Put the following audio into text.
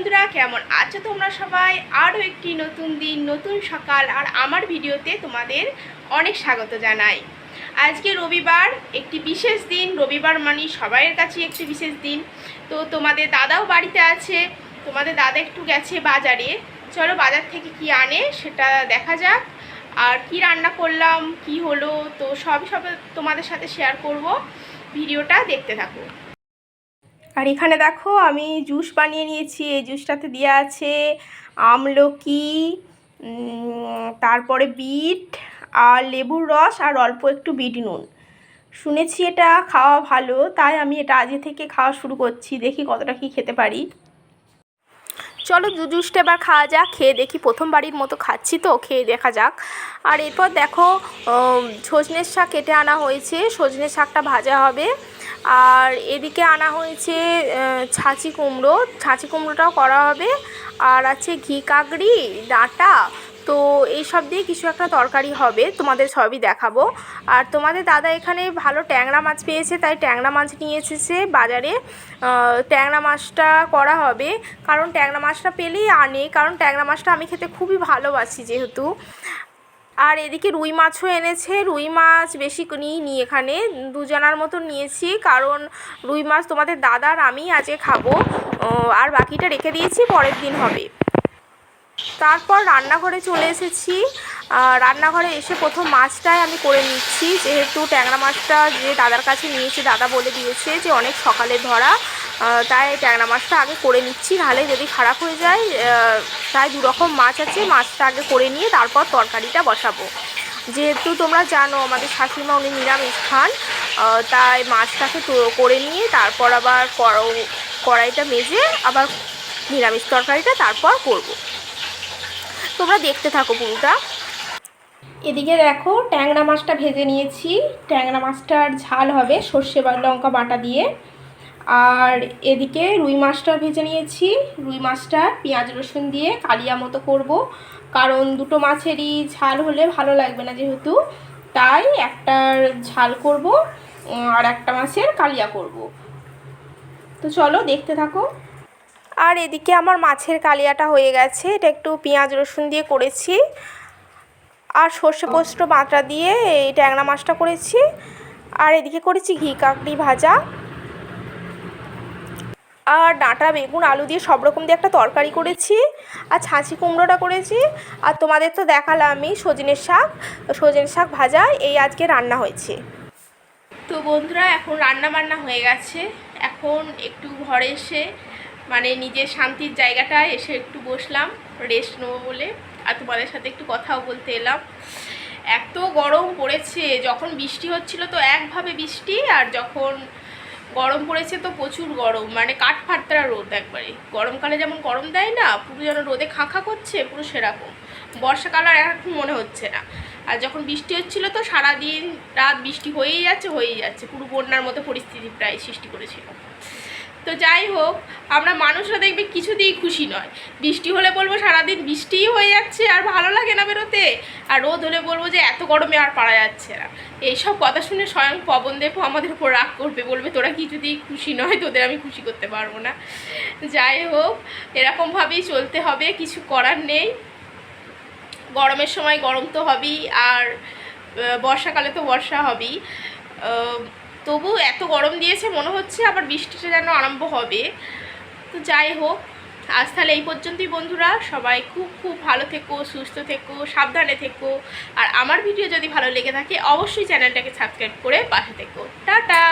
বন্ধুরা, কেমন আছো তোমরা সবাই? আরও একটি নতুন দিন, নতুন সকাল, আর আমার ভিডিওতে তোমাদের অনেক স্বাগত জানাই। আজকে রবিবার, একটি বিশেষ দিন, রবিবার মানে সবাইয়ের কাছে একটি বিশেষ দিন। তো তোমাদের দাদাও বাড়িতে আছে, তোমাদের দাদা একটু গেছে বাজারে। চলো বাজার থেকে কি আনে সেটা দেখা যাক। আর কি রান্না করলাম, কি হলো, তো সবই সব তোমাদের সাথে শেয়ার করব। ভিডিওটা দেখতে থাকো। আর এখানে দেখো আমি জুস বানিয়ে নিয়েছি, এই জুসটাতে দেওয়া আছে আমলকি তারপরে বিট আর লেবুর রস আর অল্প একটু বিট নুন। শুনেছি এটা খাওয়া ভালো, তাই আমি এটা আজকে থেকে খাওয়া শুরু করছি, দেখি কতটা কি খেতে পারি। চলো জুসটা এবার খাওয়া যাক, খেয়ে দেখি প্রথমবারের মতো খাচ্ছি তো, খেয়ে দেখা যাক। আর এরপর দেখো সজনের শাক কেটে আনা হয়েছে, সজনের শাকটা ভাজা হবে। আর এদিকে আনা হয়েছে ছাঁচি কুমড়ো। ছাঁচি কুমড়োটাও করা হবে। আর আছে ঘি, কাকড়ি, ডাঁটা। তো এই সব দিয়ে কিছু একটা তরকারি হবে। তোমাদের সবই দেখাবো। আর তোমাদের দাদা এখানে ভালো ট্যাংরা মাছ পেয়েছে, তাই ট্যাংরা মাছ নিয়ে এসেছে বাজারে। ট্যাংরা মাছটা করা হবে। কারণ ট্যাংরা মাছটা পেলেই আনে। কারণ ট্যাংরা মাছটা আমি খেতে খুবই ভালোবাসি যেহেতু। আর এদিকে রুই মাছও এনেছে, রুই মাছ বেশি নিইনি এখানে, দুজনার মতো নিয়েছি, কারণ রুই মাছ তোমাদের দাদার আমি আজকে খাব। আর বাকিটা রেখে দিয়েছি, পরের দিন হবে। তারপর রান্নাঘরে চলে এসেছি। রান্নাঘরে এসে প্রথম মাছটাই আমি করে নিচ্ছি। যেহেতু ট্যাংরা মাছটা যে দাদার কাছে নিয়েছি, দাদা বলে দিয়েছে যে অনেক সকালে ধরা। তাই ট্যাংরা মাছটা আগে করে নিচ্ছি, নাহলে যদি খারাপ হয়ে যায় তাই দু রকম মাছ আছে, মাছটা আগে করে নিয়ে তারপর তরকারিটা বসাবো। যেহেতু তোমরা জানো আমাদের শাশুড়িমা উনি নিরামিষ খান তাই মাছটাকে করে নিয়ে তারপর আবার কড়- কড়াইটা মেজে আবার নিরামিষ তরকারিটা তারপর করব। তোমরা দেখতে থাকো পুরোটা। এদিকে দেখো, ট্যাংরা মাছটা ভেজে নিয়েছি। ট্যাংরা মাছটার ঝাল হবে সর্ষে বা লঙ্কা বাটা দিয়ে। আর এদিকে রুই মাছটা ভেজে নিয়েছি। রুই মাছটা পেঁয়াজ, রসুন দিয়ে কালিয়া মতো করব। কারণ দুটো মাছেরই ঝাল হলে ভালো লাগবে না যেহেতু। তাই একটার ঝাল করব আর একটা মাছের কালিয়া করব। তো চলো দেখতে থাকো। আর এদিকে আমার মাছের কালিয়াটা হয়ে গেছে। এটা একটু পেঁয়াজ, রসুন দিয়ে করেছি। আর সর্ষে পোস্ত বাটা দিয়ে এই ট্যাংরা মাছটা করেছি। আর এদিকে করেছি ঘি, কাকড়ি ভাজা। আর ডাঁটা, বেগুন, আলু দিয়ে সব রকম দিয়ে একটা তরকারি করেছি। আর ছাঁচি কুমড়োটা করেছি। আর তোমাদের তো দেখালাম আমি সজনের শাক সজনের শাক ভাজা, এই আজকে রান্না হয়েছে। তো বন্ধুরা, এখন রান্না বান্না হয়ে গেছে। এখন একটু ঘরে এসে মানে নিজের শান্তির জায়গাটায় এসে একটু বসলাম রেস্ট নেব বলে। আর তোমাদের সাথে একটু কথাও বলতে এলাম। এত গরম পড়েছে, যখন বৃষ্টি হচ্ছিল তো একভাবে বৃষ্টি, আর যখন গরম পড়েছে তো প্রচুর গরম মানে কাঠ ফাটতারা রোদ একবারে। গরমকালে যেমন গরম দেয় না, পুরো যেন রোদে খাঁখা করছে, পুরো সেরকম। বর্ষাকাল আর এখন মনে হচ্ছে না। আর যখন বৃষ্টি হচ্ছিল তো সারাদিন রাত বৃষ্টি হয়েই যাচ্ছে হয়েই যাচ্ছে। পুরো বন্যার মতো পরিস্থিতি প্রায় সৃষ্টি করেছিল। তো যাই হোক, আমরা মানুষরা দেখবে কিছুতেই খুশি নয়। বৃষ্টি হলে বলব সারাদিন বৃষ্টিই হয়ে যাচ্ছে আর ভালো লাগে না বেরোতে। আর রোদ হলে বলব যে এত গরমে আর পারা যাচ্ছে না। এইসব কথা শুনে স্বয়ং পবন দেবও আমাদের উপর রাগ করবে, বলবে, তোরা কিছুতেই খুশি নয়, তোদের আমি খুশি করতে পারব না। যাই হোক, এরকমভাবেই চলতে হবে, কিছু করার নেই। গরমের সময় গরম তো হবেই, আর বর্ষাকালে তো বর্ষা হবেই। তবু এত গরম দিয়েছে, মনে হচ্ছে আবার বৃষ্টিটা যেন আরম্ভ হবে। তো যাই হোক, আজ তাহলে এই পর্যন্তই বন্ধুরা। সবাই খুব খুব ভালো থেকো, সুস্থ থেকো, সাবধানে থেকো। আর আমার ভিডিও যদি ভালো লেগে থাকে, অবশ্যই চ্যানেলটাকে সাবস্ক্রাইব করে পাশে থেকো। টাটা!